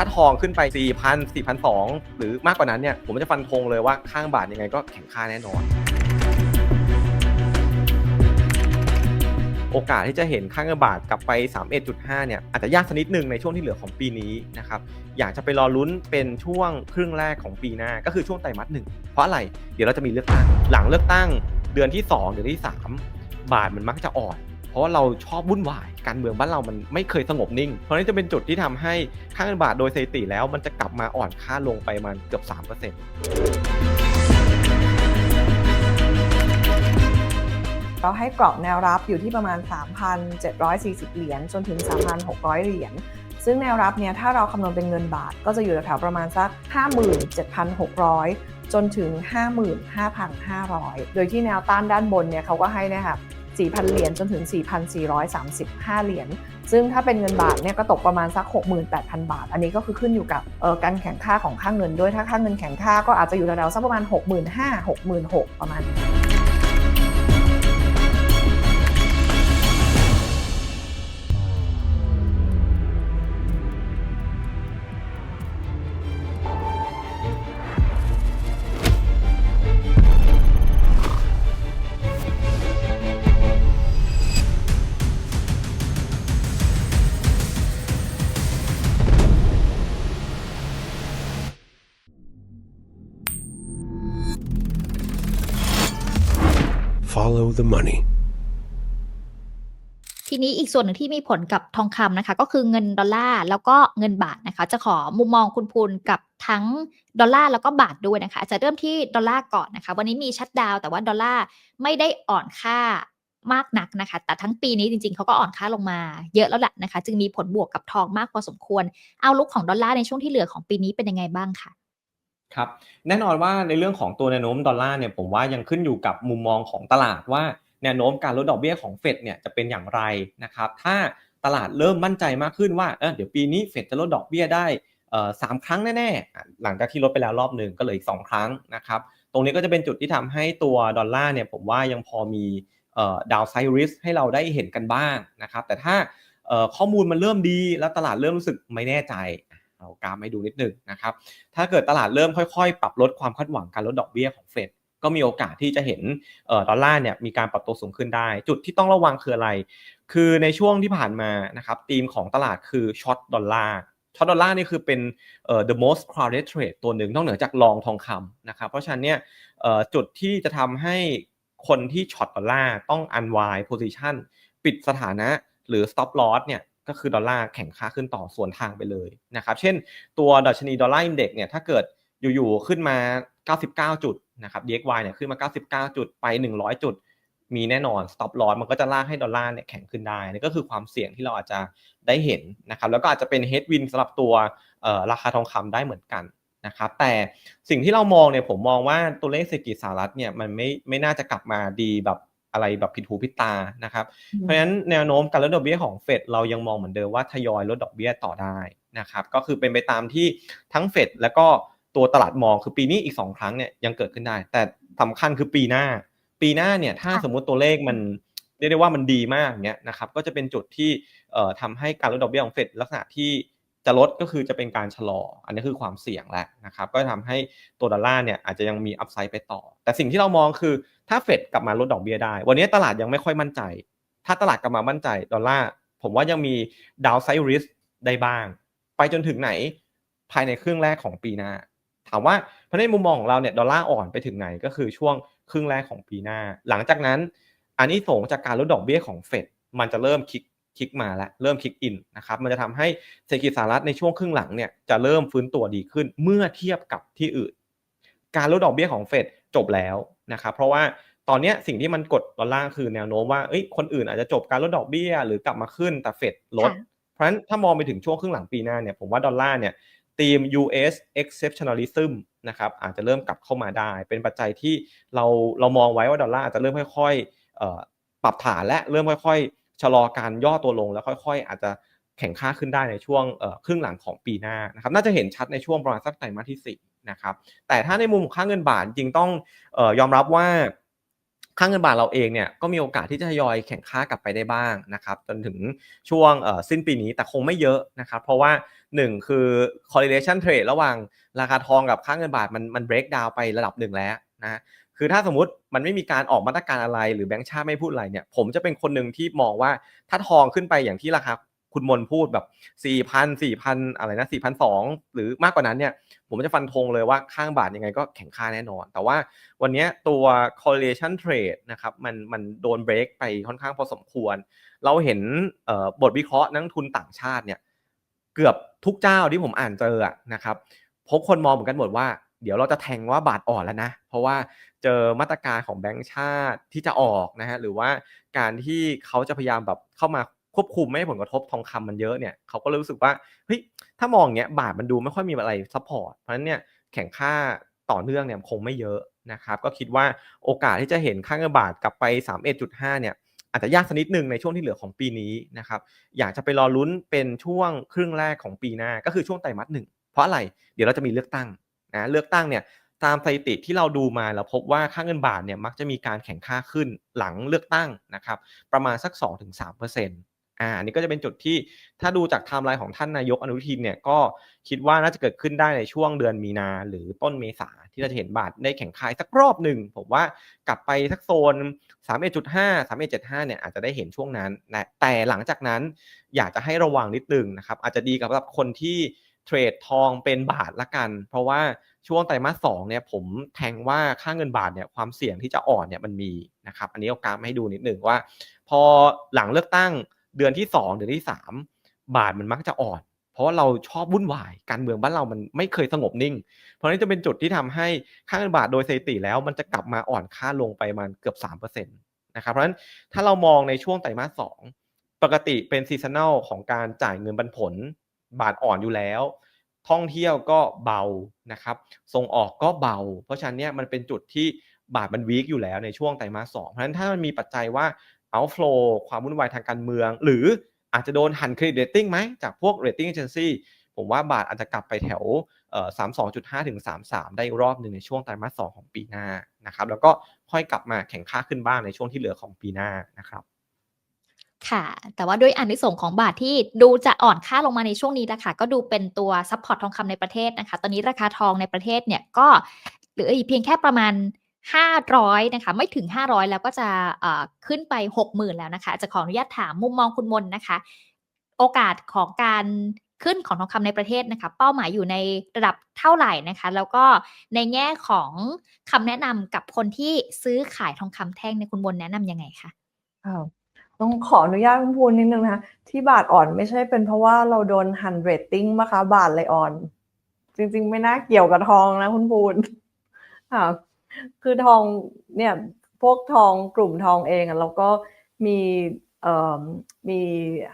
ถ้าทองขึ้นไป 4,000 4,200 หรือมากกว่านั้นเนี่ย ผมจะฟันธงเลยว่าข้างบาทยังไงก็แข็งค่าแน่นอน โอกาสที่จะเห็นค่าเงินบาทกลับไป 31.5 เนี่ย อาจจะยากสักนิดหนึ่งในช่วงที่เหลือของปีนี้นะครับ อยากจะไปรอลุ้นเป็นช่วงครึ่งแรกของปีหน้า ก็คือช่วงไตรมาสหนึ่ง เพราะอะไร เดี๋ยวเราจะมีเลือกตั้ง หลังเลือกตั้งเดือนที่ 2 เดือนที่ 3 บาทมันมักจะอ่อน ราะว่าเราชอบวุ่นวาย การเมืองบ้านเรามันไม่เคยสงบนิ่ง เพราะนั้นจะเป็นจุดที่ทำให้ค่าเงินบาทโดยสถิติแล้วมันจะกลับมาอ่อนค่าลงไปมันเกือบ 3%เราให้กรอบแนวรับอยู่ที่ประมาณ 3,740 เหรียญจนถึง 3,600 เหรียญ ซึ่งแนวรับเนี่ยถ้าเราคำนวณเป็นเงินบาทก็จะอยู่แถวประมาณสัก 57,600 จนถึง 55,500 โดยที่แนวต้านด้านบนเนี่ยเขาก็ให้นะคะ 4,000 เหรียญจนถึง 4,435 เหรียญ ซึ่งถ้าเป็นเงินบาทเนี่ยก็ตกประมาณสัก 68,000 บาท อันนี้ก็คือขึ้นอยู่กับการแข่งค่าของค่าเงินด้วย ถ้าค่าเงินแข่งค่าก็อาจจะอยู่แถวๆสักประมาณ 65,000 66,000 ประมาณนี้ the money. ทีนี้อีกส่วนหนึ่งที่มีผลกับทองคำนะคะ ก็คือเงินดอลลาร์แล้วก็เงินบาทนะคะ จะขอมุมมองคุณพูนกับทั้งดอลลาร์แล้วก็บาทด้วยนะคะจะเริ่มที่ดอลลาร์ก่อนนะคะ วันนี้มีชัดดาวแต่ว่าดอลลาร์ไม่ได้อ่อนค่ามากนักนะคะ แต่ทั้งปีนี้จริงๆเขาก็อ่อนค่าลงมาเยอะแล้วแหละนะคะ จึงมีผลบวกกับทองมากพอสมควร เอาลุกของดอลลาร์ในช่วงที่เหลือของปีนี้เป็นยังไงบ้างคะ ครับแน่นอนว่าในเรื่องของตัวแนวโน้มดอลลาร์เนี่ยผมว่ายังขึ้นอยู่กับมุมมองของตลาดว่าแนวโน้มการลดดอกเบี้ยของเฟดเนี่ยจะเป็นอย่างไรนะครับถ้าตลาดเริ่มมั่นใจมากขึ้นว่าเออเดี๋ยวปีนี้เฟดจะลดดอกเบี้ยได้สามครั้งแน่ๆ หลังจากที่ลดไปแล้วรอบหนึ่งก็เลยอีกสองครั้งนะครับตรงนี้ก็จะเป็นจุดที่ทำให้ตัวดอลลาร์เนี่ยผมว่ายังพอมีดาวไซริสให้เราได้เห็นกันบ้างนะครับแต่ถ้าข้อมูลมันเริ่มดีแล้วตลาดเริ่มรู้สึกไม่แน่ใจ เรากราฟให้ดูนิดหนึ่งนะครับ ถ้าเกิดตลาดเริ่มค่อยๆ ปรับลดความคาดหวังการลดดอกเบี้ยของเฟดก็มีโอกาสที่จะเห็นออดอลลาร์เนี่ยมีการปรับตัวสูงขึ้นได้ จุดที่ต้องระวังคืออะไร คือในช่วงที่ผ่านมานะครับธีมของตลาดคือช็อตดอลลาร์ช็อตดอลลาร์นี่คือเป็นเออ the most crowded trade ตัวหนึ่งนอกเหนือจากลองทองคำนะครับ เพราะฉะนั้นเนี่ยจุดที่จะทำให้คนที่ช็อตดอลลาร์ต้อง unwind position ปิดสถานะหรือ stop loss เนี่ย ก็คือดอลลาร์แข่งค่าขึ้นต่อส่วนทางไปเลยนะครับ เช่นตัวดัชนีดอลลาร์อินเด็กเนี่ยถ้าเกิดอยู่ๆขึ้นมา 99 จุดนะครับ DXY เนี่ยขึ้นมา 99 จุดไป 100 จุด มีแน่นอน stop loss มันก็จะลากให้ดอลลาร์เนี่ยแข็งขึ้นได้นี่ก็คือความเสี่ยงที่เราอาจจะได้เห็นนะครับ แล้วก็อาจจะเป็น headwind สำหรับตัวราคาทองคำได้เหมือนกันนะครับ แต่สิ่งที่เรามองเนี่ยผมมองว่าตัวเลขเศรษฐกิจสหรัฐเนี่ยมันไม่ไม่น่าจะกลับมาดีแบบ อะไรแบบผิดหูผิดตานะครับ เพราะฉะนั้นแนวโน้มการลดดอกเบี้ยของเฟดเรายังมองเหมือนเดิมว่าทยอยลดดอกเบี้ยต่อได้นะครับ ก็คือเป็นไปตามที่ทั้งเฟดแล้วก็ตัวตลาดมองคือปีนี้อีก 2 ครั้งเนี่ยยังเกิดขึ้นได้ แต่สำคัญคือปีหน้า ปีหน้าเนี่ยถ้าค่ะสมมุติตัวเลขมันเรียกได้ว่ามันดีมากเนี้ยนะครับก็จะเป็นจุดที่เอ่อทำให้การลดดอกเบี้ยของเฟดลักษณะที่จะลดก็คือจะเป็นการชะลอ อันนี้คือความเสี่ยงแล้วนะครับ ก็ทำให้ตัวดอลลาร์เนี่ยอาจจะยังมีอัพไซด์ไปต่อ แต่สิ่งที่เรามองคือ ถ้าเฟดกลับมาลดดอกเบี้ยได้ วันนี้ตลาดยังไม่ค่อยมั่นใจ ถ้าตลาดกลับมามั่นใจดอลลาร์ผมว่ายังมีดาวไซริสได้บ้าง ไปจนถึงไหนภายในครึ่งแรกของปีหน้า ถามว่าเพราะในมุมมองของเราเนี่ยดอลลาร์อ่อนไปถึงไหนก็คือช่วงครึ่งแรกของปีหน้า หลังจากนั้นอันนี้ส่งจากการลดดอกเบี้ยของเฟดมันจะเริ่มคิกคิกมาแล้วเริ่มคิกอินนะครับมันจะทำให้เศรษฐกิจสหรัฐในช่วงครึ่งหลังเนี่ยจะเริ่มฟื้นตัวดีขึ้นเมื่อเทียบกับที่อื่น การลดดอกเบี้ยของเฟดจบแล้ว นะครับเพราะว่าตอนเนี้ยสิ่งที่มันกดดอลลาร์คือแนวโน้มว่าเอ้ยคนอื่นอาจจะจบการลดดอกเบี้ย หรือกลับมาขึ้นแต่เฟดลดค่ะเพราะฉะนั้นถ้ามองไปถึงช่วงครึ่งหลังปีหน้าเนี่ยผมว่าดอลลาร์เนี่ยธีม US exceptionalism นะครับอาจจะเริ่มกลับเข้ามาได้ เป็นปัจจัยที่เราเรามองไว้ว่าดอลลาร์อาจจะเริ่มค่อยๆเอ่อปรับฐานและเริ่มค่อยๆชะลอการย่อตัวลงแล้วค่อยๆ อาจจะแข่งค่าขึ้นได้ในช่วงเอ่อครึ่งหลังของปีหน้านะครับน่าจะเห็นชัดในช่วงประมาณสักไตรมาสที่สี่ นะครับแต่ถ้าในมุมของค่าเงินบาทจริงต้องออยอมรับว่าค่าเงินบาทเราเองเนี่ยก็มีโอกาสที่จะทยอยแข่งค่ากลับไปได้บ้างนะครับจนถึงช่วงสิ้นปีนี้แต่คงไม่เยอะนะครับเพราะว่าหนึ่งคือ correlation trade ระหว่างราคาทองกับค่าเงินบาทมันมัน break down ไประดับหนึ่งแล้วนะคือถ้าสมมติมันไม่มีการออกมาตรการอะไรหรือแบงก์ชาติไม่พูดอะไรเนี่ยผมจะเป็นคนหนึ่งที่มองว่าถ้าทองขึ้นไปอย่างที่ราคา คุณมนพูดแบบ4,000 4,000อะไรนะ4,200หรือมากกว่านั้นเนี่ย ผมจะฟันธงเลยว่าข้างบาทยังไงก็แข็งค่าแน่นอน แต่ว่าวันนี้ตัว correlation trade นะครับมันมันโดนเบรกไปค่อนข้างพอสมควร เราเห็นบทวิเคราะห์นักทุนต่างชาติเนี่ยเกือบทุกเจ้าที่ผมอ่านเจอนะครับพบคนมองเหมือนกันหมดว่าเดี๋ยวเราจะแทงว่าบาทอ่อนแล้วนะ เพราะว่าเจอมาตรการของแบงก์ชาติที่จะออกนะฮะหรือว่าการที่เขาจะพยายามแบบเข้ามา ควบคุมไม่ให้ผลกระทบทองคำมันเยอะเนี่ยเขาก็เลยรู้สึกว่าเฮ้ยถ้ามองเงี้ยบาทมันดูไม่ค่อยมีอะไรซัพพอร์ตเพราะฉะนั้นเนี่ยแข่งค่าต่อเนื่องเนี่ยคงไม่เยอะนะครับก็คิดว่าโอกาสที่จะเห็นค่าเงินบาทกลับไป 31.5 เนี่ยอาจจะยากสักนิดหนึ่งในช่วงที่เหลือของปีนี้นะครับอยากจะไปรอลุ้นเป็นช่วงครึ่งแรกของปีหน้าก็คือช่วงไตรมาสหนึ่งเพราะอะไรเดี๋ยวเราจะมีเลือกตั้งนะเลือกตั้งเนี่ยตามสถิติที่เราดูมาเราพบว่าค่าเงินบาทเนี่ยมักจะมีการแข่งค่าขึ้นหลังเลือกตั้งนะครับประมาณสัก 2-3% อ่าอันนี้ก็จะเป็นจุดที่ถ้าดูจากไทม์ไลน์ของท่านนายกอนุทินเนี่ยก็คิดว่าน่าจะเกิดขึ้นได้ในช่วงเดือนมีนาหรือต้นเมษาที่เราจะเห็นบาทได้แข่งขายสักรอบหนึ่งผมว่ากลับไปสักโซน 31.5 31.75เนี่ยอาจจะได้เห็นช่วงนั้นนะแต่หลังจากนั้นอยากจะให้ระวังนิดนึงนะครับอาจจะดีกับคนที่เทรดทองเป็นบาทละกัน เพราะว่าช่วงไตรมาสสองเนี่ยผมแทงว่าค่าเงินบาทเนี่ยความเสี่ยงที่จะอ่อนเนี่ยมันมีนะครับอันนี้เอากราฟมาให้ดูนิดหนึ่งว่า พอหลังเลือกตั้ง เดือนที่ 2 เดือนที่ 3 บาทมันมักจะอ่อน เพราะว่าเราชอบวุ่นวาย การเมืองบ้านเรามันไม่เคยสงบนิ่ง เพราะนี้จะเป็นจุดที่ทำให้ค่าเงินบาทโดยสถิติแล้วมันจะกลับมาอ่อนค่าลงไปมันเกือบ3%นะครับเพราะฉะนั้นถ้าเรามองในช่วงไตรมาส2ปกติเป็นซีซันแนลของการจ่ายเงินปันผล บาทอ่อนอยู่แล้ว ท่องเที่ยวก็เบานะครับส่งออกก็เบา เพราะฉะนั้นเนี่ยมันเป็นจุดที่บาทมันวีคอยู่แล้วในช่วงไตรมาสสองเพราะฉะนั้นถ้ามันมีปัจจัยว่า outflow ความวุ่นวายทางการเมือง หรืออาจจะโดนหันเครดิตเรตติ้งไหมจากพวก rating agency ผมว่าบาทอาจจะกลับไปแถวเอ่อ32.5ถึง33ได้รอบหนึ่งในช่วงไตรมาสสองของปีหน้านะครับ แล้วก็ค่อยกลับมาแข่งค่าขึ้นบ้างในช่วงที่เหลือของปีหน้านะครับค่ะ แต่ว่าด้วยอันที่ส่งของบาทที่ดูจะอ่อนค่าลงมาในช่วงนี้นะค่ะ ก็ดูเป็นตัวซัพพอร์ตทองคำในประเทศนะคะ ตอนนี้ราคาทองในประเทศเนี่ยก็เหลืออีกเพียงแค่ประมาณ 500นะคะไม่ถึง 500 แล้วก็จะขึ้นไป 60,000 แล้วนะคะจะขออนุญาตถามมุมมองคุณมนนะคะ โอกาสของการขึ้นของทองคำในประเทศนะคะ เป้าหมายอยู่ในระดับเท่าไหร่นะคะ แล้วก็ในแง่ของคำแนะนำกับคนที่ซื้อขายทองคำแท่งในคุณมนแนะนำยังไงคะอ้าวต้องขออนุญาตคุณพูนนิดนึงนะคะที่บาทอ่อนไม่ใช่เป็นเพราะว่าเราโดนหันเรตติ้งมะคะบาทเลยอ่อน จริงๆ ไม่น่าเกี่ยวกับทองนะคุณพูนค่ะ คือทองเนี่ยพวกทองกลุ่มทองเองอะเราก็มีเอ่อมี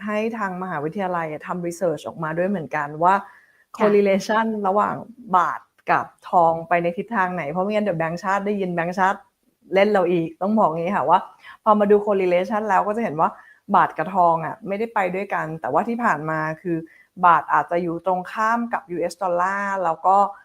ให้ทางมหาวิทยาลัยอะทำรีเสิร์ชออกมาด้วยเหมือนกันว่า correlation ระหว่างบาทกับทองไปในทิศทางไหน เพราะไม่งั้นเดี๋ยวแบงก์ชาติได้ยินแบงก์ชาติเล่นเราอีกต้องบอกงี้ค่ะว่า พอมาดู correlation แล้วก็จะเห็นว่าบาทกับทองอะไม่ได้ไปด้วยกัน แต่ว่าที่ผ่านมาคือบาทอาจจะอยู่ตรงข้ามกับ US ดอลลาร์แล้วก็เอ่อ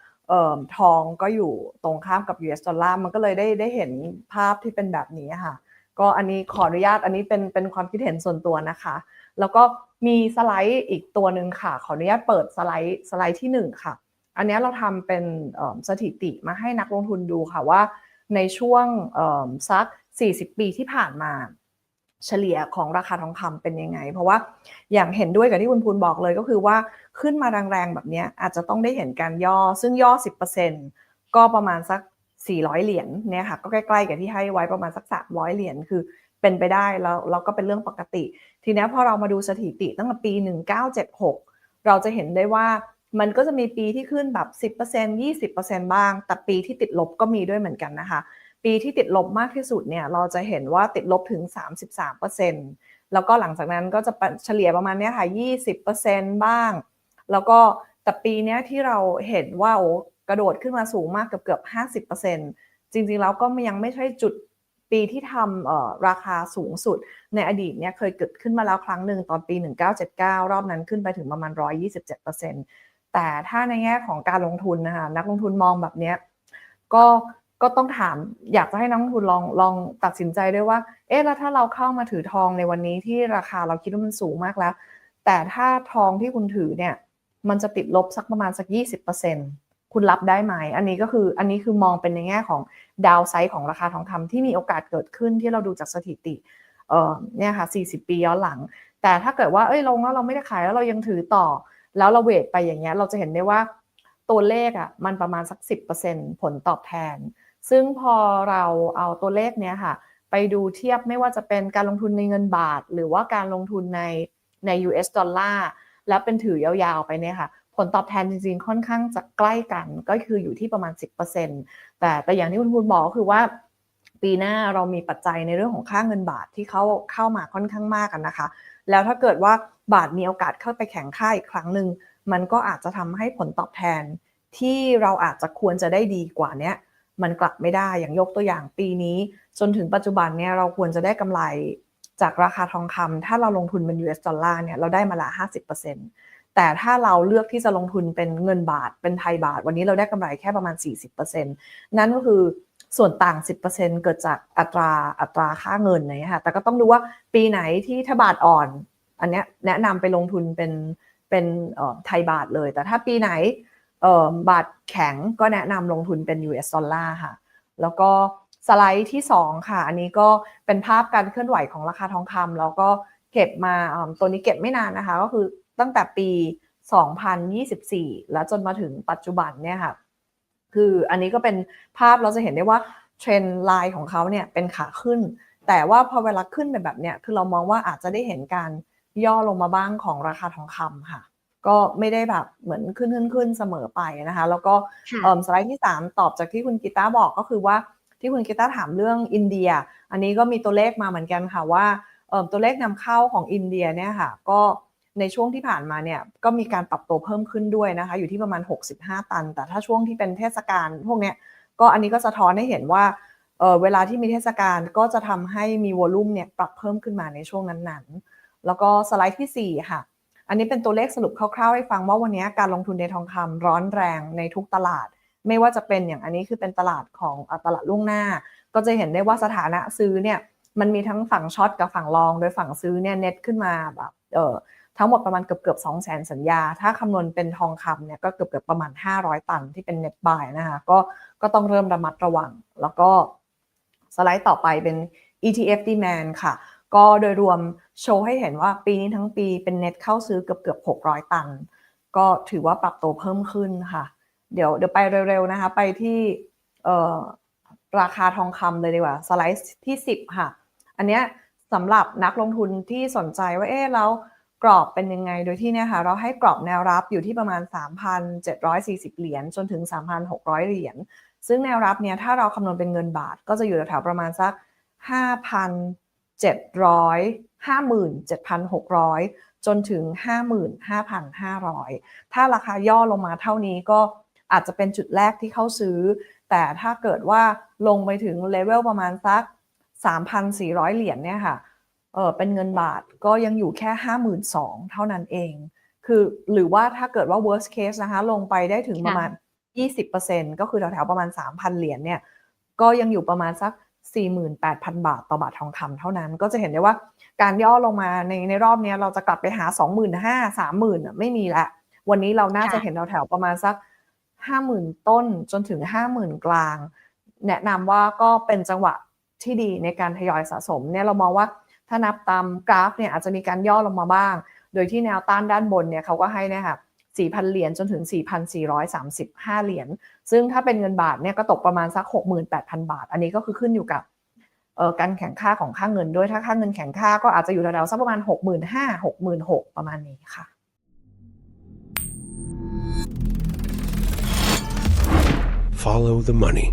ทองก็อยู่ตรงข้ามกับ US ดอลลาร์มันก็เลยได้ได้เห็นภาพที่เป็นแบบนี้ค่ะ ก็อันนี้ขออนุญาตอันนี้เป็นเป็นความคิดเห็นส่วนตัวนะคะ แล้วก็มีสไลด์อีกตัวหนึ่งค่ะ ขออนุญาตเปิดสไลด์สไลด์ที่หนึ่งค่ะ อันนี้เราทำเป็นสถิติมาให้นักลงทุนดูค่ะว่าในช่วงสัก 40 ปีที่ผ่านมา เฉลี่ยของราคาทองคำเป็นยังไง เพราะว่าอย่างเห็นด้วยกับที่คุณพูนบอกเลยก็คือว่าขึ้นมาแรงๆแบบนี้อาจจะต้องได้เห็นการย่อ ซึ่งย่อ 10%ก็ประมาณสัก 400 เหรียญเนี่ยค่ะก็ใกล้ๆกับที่ให้ไว้ประมาณสัก 300 เหรียญคือเป็นไปได้แล้วแล้วก็เป็นเรื่องปกติ ทีนี้พอเรามาดูสถิติตั้งแต่ปี 1976 เราจะเห็นได้ว่ามันก็จะมีปีที่ขึ้นแบบ 10% 20%บ้าง แต่ปีที่ติดลบก็มีด้วยเหมือนกันนะคะ ปีที่ติดลบมากที่สุดเนี่ยเราจะเห็นว่าติดลบถึง 33%แล้วก็หลังจากนั้นก็จะเฉลี่ยประมาณนี้ค่ะ 20%บ้าง แล้วก็แต่ปีนี้ที่เราเห็นว่าโอ้กระโดดขึ้นมาสูงมากเกือบเกือบ50%จริงๆแล้วก็ยังไม่ใช่จุดปีที่ทำราคาสูงสุดในอดีตเนี่ยเคยเกิดขึ้นมาแล้วครั้งหนึ่งตอนปี 1979 รอบนั้นขึ้นไปถึงประมาณ 127%แต่ถ้าในแง่ของการลงทุนนะคะนักลงทุนมองแบบเนี้ยก็ ก็ต้องถามอยากจะให้นักลงทุนลองลองตัดสินใจด้วยว่า เอ๊ะแล้วถ้าเราเข้ามาถือทองในวันนี้ที่ราคาเราคิดว่ามันสูงมากแล้ว แต่ถ้าทองที่คุณถือเนี่ย มันจะติดลบสักประมาณสัก 20%คุณรับได้ไหม อันนี้ก็คืออันนี้คือมองเป็นในแง่ของดาวไซด์ของราคาทองคำที่มีโอกาสเกิดขึ้นที่เราดูจากสถิติเอ่อเนี่ยค่ะ 40 ปีย้อนหลัง แต่ถ้าเกิดว่าเอ้ยลงแล้วเราไม่ได้ขายแล้วเรายังถือต่อ แล้วเราเวทไปอย่างเงี้ยเราจะเห็นได้ว่าตัวเลขอะมันประมาณสัก 10%ผลตอบแทน ซึ่งพอเราเอาตัวเลขเนี้ยค่ะ ไปดูเทียบไม่ว่าจะเป็นการลงทุนในเงินบาท หรือว่าการลงทุนในใน US ดอลลาร์แล้วเป็นถือยาวๆไปเนี่ยค่ะ ผลตอบแทนจริงๆ ค่อนข้างจะใกล้กันก็คืออยู่ที่ประมาณ 10%แต่แต่อย่างที่คุณพูดบอกก็คือว่าปีหน้าเรามีปัจจัยในเรื่องของค่าเงินบาทที่เขาเข้ามาค่อนข้างมากกันนะคะ แล้วถ้าเกิดว่าบาทมีโอกาสเข้าไปแข่งค่าอีกครั้งหนึ่งมันก็อาจจะทำให้ผลตอบแทนที่เราอาจจะควรจะได้ดีกว่าเนี้ย มันกลับไม่ได้อย่างยกตัวอย่างปีนี้ จนถึงปัจจุบันเนี่ยเราควรจะได้กำไรจากราคาทองคำถ้าเราลงทุนเป็น US ดอลลาร์เนี่ยเราได้มาละ 50%แต่ถ้าเราเลือกที่จะลงทุนเป็นเงินบาทเป็นไทยบาท วันนี้เราได้กำไรแค่ประมาณ 40%นั่นก็คือส่วนต่าง 10%เกิดจากอัตราอัตราค่าเงินนี่ค่ะแต่ก็ต้องดูว่าปีไหนที่ถ้าบาทอ่อน อันนี้แนะนำไปลงทุนเป็นเป็นไทยบาทเลย แต่ถ้าปีไหน บาทแข็งก็แนะนำลงทุนเป็น US ดอลลาร์ค่ะ แล้วก็สไลด์ที่ 2 ค่ะ อันนี้ก็เป็นภาพการเคลื่อนไหวของราคาทองคำแล้วก็เก็บมาตัวนี้เก็บไม่นานนะคะ ก็คือตั้งแต่ปี 2024 แล้วจนมาถึงปัจจุบันเนี่ยค่ะคืออันนี้ก็เป็นภาพเราจะเห็นได้ว่าเทรนด์ไลน์ของเขาเนี่ยเป็นขาขึ้น แต่ว่าพอเวลาขึ้นไปแบบเนี้ยคือเรามองว่าอาจจะได้เห็นการย่อลงมาบ้างของราคาทองคำค่ะ ก็ไม่ได้แบบเหมือนขึ้นขึ้นขึ้นเสมอไปนะคะ แล้วก็ค่ะเอิ่มสไลด์ที่ 3 ตอบจากที่คุณกีตาร์บอกก็คือว่าที่คุณกีตาร์ถามเรื่องอินเดีย อันนี้ก็มีตัวเลขมาเหมือนกันค่ะว่าเอิ่มตัวเลขนำเข้าของอินเดียเนี่ยค่ะก็ในช่วงที่ผ่านมาเนี่ยก็มีการปรับตัวเพิ่มขึ้นด้วยนะคะอยู่ที่ประมาณ 65 ตัน แต่ถ้าช่วงที่เป็นเทศกาลพวกเนี้ยก็อันนี้ก็สะท้อนให้เห็นว่าเออเวลาที่มีเทศกาลก็จะทำให้มีวอลุ่มเนี่ยปรับเพิ่มขึ้นมาในช่วงนั้นๆ แล้วก็สไลด์ที่4ค่ะ อันนี้เป็นตัวเลขสรุปคร่าวๆให้ฟังว่าวันนี้การลงทุนในทองคำร้อนแรงในทุกตลาด ไม่ว่าจะเป็นอย่างอันนี้คือเป็นตลาดของตลาดล่วงหน้า ก็จะเห็นได้ว่าสถานะซื้อเนี่ยมันมีทั้งฝั่งช็อตกับฝั่งลอง โดยฝั่งซื้อเนี่ยเน็ตขึ้นมาแบบเออทั้งหมดประมาณเกือบเกือบสองแสนสัญญา ถ้าคำนวณเป็นทองคำเนี่ยก็เกือบเกือบประมาณ 500 ตันที่เป็นเน็ตบายนะคะก็ก็ต้องเริ่มระมัดระวัง แล้วก็สไลด์ต่อไปเป็น ETF demand ค่ะ ก็โดยรวมโชว์ให้เห็นว่าปีนี้ทั้งปีเป็นเน็ตเข้าซื้อเกือบเกือบ600 ตัน ก็ถือว่าปรับตัวเพิ่มขึ้นค่ะ เดี๋ยวเดี๋ยวไปเร็วๆนะคะ ไปที่ราคาทองคำเลยดีกว่า สไลด์ที่ 10 ค่ะ อันเนี้ยสำหรับนักลงทุนที่สนใจว่าเอ๊ะแล้วกรอบเป็นยังไง โดยที่เนี่ยค่ะเราให้กรอบแนวรับอยู่ที่ประมาณ 3,740 เหรียญจนถึง 3,600 เหรียญซึ่งแนวรับเนี่ยถ้าเราคำนวณเป็นเงินบาทก็จะอยู่แถวประมาณสัก 5,700 57,600 จนถึง 55,500 ถ้าราคาย่อลงมาเท่านี้ก็อาจจะเป็นจุดแรกที่เข้าซื้อ แต่ถ้าเกิดว่าลงไปถึงเลเวลประมาณสัก 3,400 เหรียญเนี่ยค่ะเออเป็นเงินบาทก็ยังอยู่แค่ 52,000 เท่านั้นเอง คือหรือว่าถ้าเกิดว่า worst case นะคะ ลงไปได้ถึงประมาณ 20%ก็คือแถวๆประมาณ 3,000 เหรียญเนี่ย ก็ยังอยู่ประมาณสัก 48,000 บาทต่อบาททองคำเท่านั้น ก็จะเห็นได้ว่าการย่อลงมาในในรอบเนี้ยเราจะกลับไปหา 25,000 30,000อะไม่มีละ วันนี้เราน่าจะค่ะเห็นแถวๆประมาณสัก 50,000 ต้นจนถึง 50,000 กลาง แนะนำว่าก็เป็นจังหวะที่ดีในการทยอยสะสมเนี่ยเรามองว่าถ้านับตามกราฟเนี่ยอาจจะมีการย่อลงมาบ้าง โดยที่แนวต้านด้านบนเนี่ยเขาก็ให้เนี่ยค่ะ 4,000 เหรียญจนถึง 4,435 เหรียญ ซึ่งถ้าเป็นเงินบาทเนี่ยก็ตกประมาณสัก 68,000 บาท อันนี้ก็คือขึ้นอยู่กับเออการแข่งค่าของค่าเงินด้วย ถ้าค่าเงินแข่งค่าก็อาจจะอยู่แถวๆสักประมาณ 65,000 66,000 ประมาณนี้ค่ะ Follow the money.